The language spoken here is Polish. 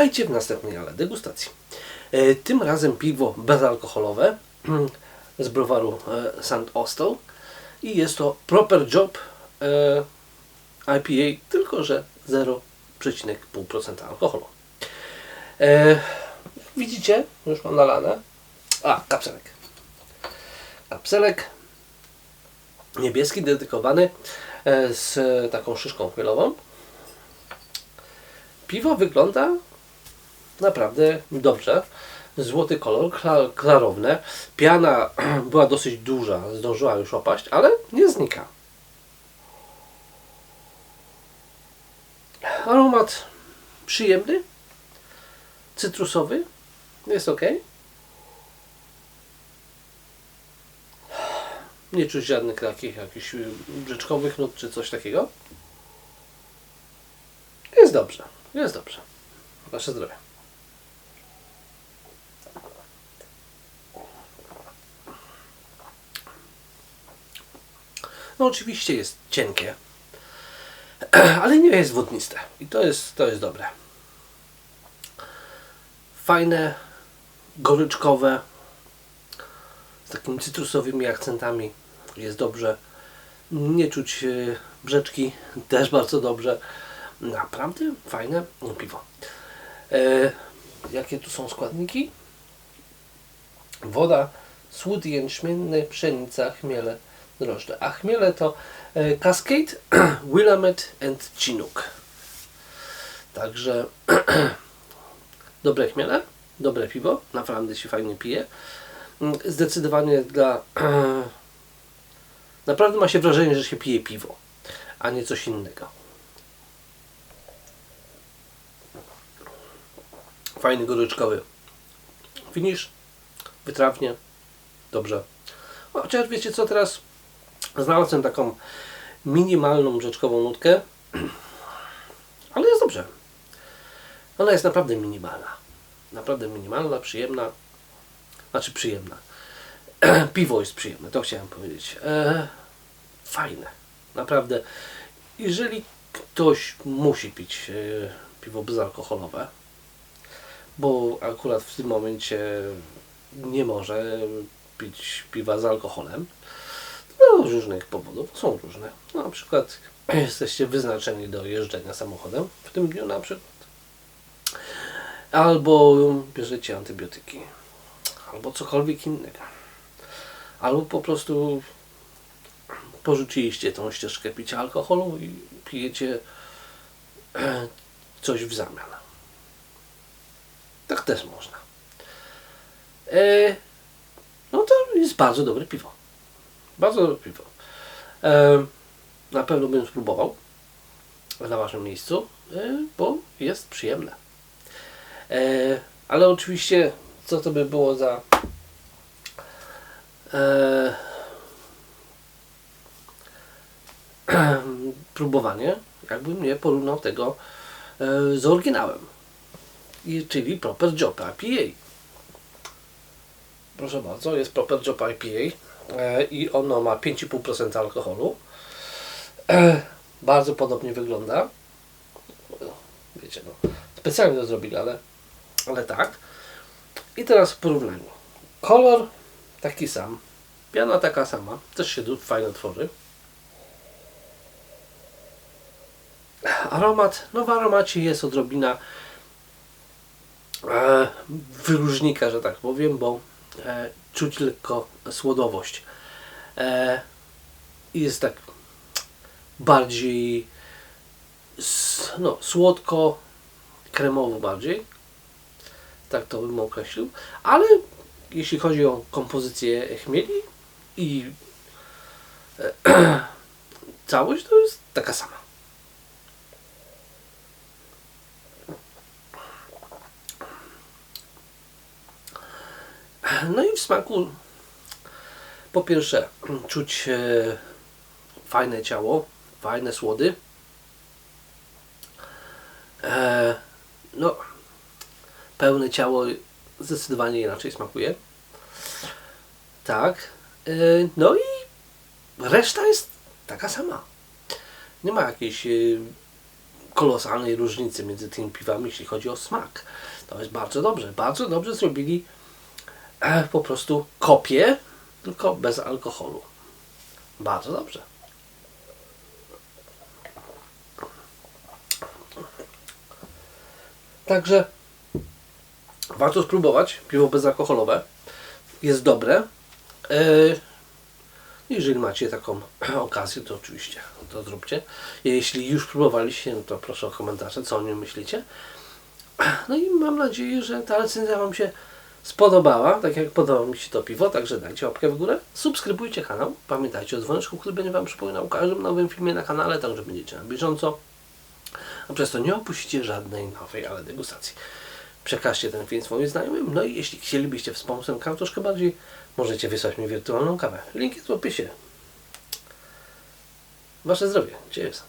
Witajcie w następnej ale degustacji. E, Tym razem piwo bezalkoholowe z browaru e, St. Austell i jest to Proper Job e, IPA, tylko że 0,5% alkoholu. Widzicie, już mam nalane. A, kapselek. Kapselek niebieski, dedykowany z taką szyszką chmielową. Piwo wygląda naprawdę dobrze. Złoty kolor, kla- klarowne. Piana była dosyć duża, zdążyła już opaść, ale nie znika. Aromat przyjemny, cytrusowy, jest ok. Nie czuć żadnych takich jakichś brzeczkowych nut czy coś takiego. Jest dobrze, jest dobrze. Wasze zdrowie. No oczywiście jest cienkie, ale nie jest wodniste i to jest, to jest dobre. Fajne, goryczkowe, z takimi cytrusowymi akcentami jest dobrze. Nie czuć e, brzeczki, też bardzo dobrze. Naprawdę fajne piwo. E, jakie tu są składniki? Woda, słód jęczmienny, pszenica, chmiele, drożdże. A chmiele to e, Cascade, Willamette and Chinook. Także dobre chmiele, dobre piwo, naprawdę się fajnie pije. Mm, Zdecydowanie dla... Naprawdę ma się wrażenie, że się pije piwo, a nie coś innego. Fajny, goryczkowy finish, wytrawnie, dobrze. Chociaż wiecie co, teraz znalazłem taką minimalną rzeczkową nutkę, ale jest dobrze. Ona jest naprawdę minimalna. Naprawdę minimalna, przyjemna. Znaczy przyjemna. Piwo jest przyjemne, to chciałem powiedzieć. E, fajne. Naprawdę. Jeżeli ktoś musi pić e, piwo bezalkoholowe, bo akurat w tym momencie nie może pić piwa z alkoholem, no, z różnych powodów, są różne. No, na przykład jesteście wyznaczeni do jeżdżenia samochodem w tym dniu na przykład. Albo bierzecie antybiotyki. Albo cokolwiek innego. Albo po prostu porzuciliście tą ścieżkę picia alkoholu i pijecie coś w zamian. Tak też można. E, no to jest bardzo dobre piwo. Bardzo dobre piwo. E, na pewno bym spróbował na Waszym miejscu, e, bo jest przyjemne. E, ale oczywiście, co to by było za e, próbowanie, jakbym nie porównał tego e, z oryginałem. I, czyli Proper Job IPA. Proszę bardzo, jest Proper Job IPA i ono ma 5,5% alkoholu. E, bardzo podobnie wygląda. Wiecie, no, specjalnie to zrobili, ale, ale tak. I teraz w porównaniu. Kolor taki sam, piana taka sama, też się tu fajnie tworzy. Aromat, no w aromacie jest odrobina e, wyróżnika, że tak powiem, bo e, czuć lekko słodowość. E, jest tak bardziej no, słodko, kremowo bardziej. Tak to bym określił. Ale jeśli chodzi o kompozycję chmieli i e, całość, to jest taka sama. No i w smaku po pierwsze czuć e, fajne ciało, fajne słody. E, no, pełne ciało zdecydowanie inaczej smakuje. Tak. E, no i reszta jest taka sama. Nie ma jakiejś kolosalnej różnicy między tymi piwami, jeśli chodzi o smak. To jest bardzo dobrze. Bardzo dobrze zrobili po prostu kopię, tylko bez alkoholu. Bardzo dobrze. Także warto spróbować. Piwo bezalkoholowe jest dobre. E, jeżeli macie taką okazję, to oczywiście to zróbcie. Jeśli już próbowaliście, no to proszę o komentarze, co o nim myślicie. No i mam nadzieję, że ta recenzja Wam się spodobała, tak jak podoba mi się to piwo, także dajcie łapkę w górę, subskrybujcie kanał, pamiętajcie o dzwoneczku, który będzie Wam przypominał o każdym nowym filmie na kanale, także będziecie na bieżąco, a przez to nie opuścicie żadnej nowej, ale degustacji. Przekażcie ten film swoim znajomym, no i jeśli chcielibyście wspomóc ten kanał troszkę bardziej, możecie wysłać mi wirtualną kawę. Link jest w opisie. Wasze zdrowie. Cheers.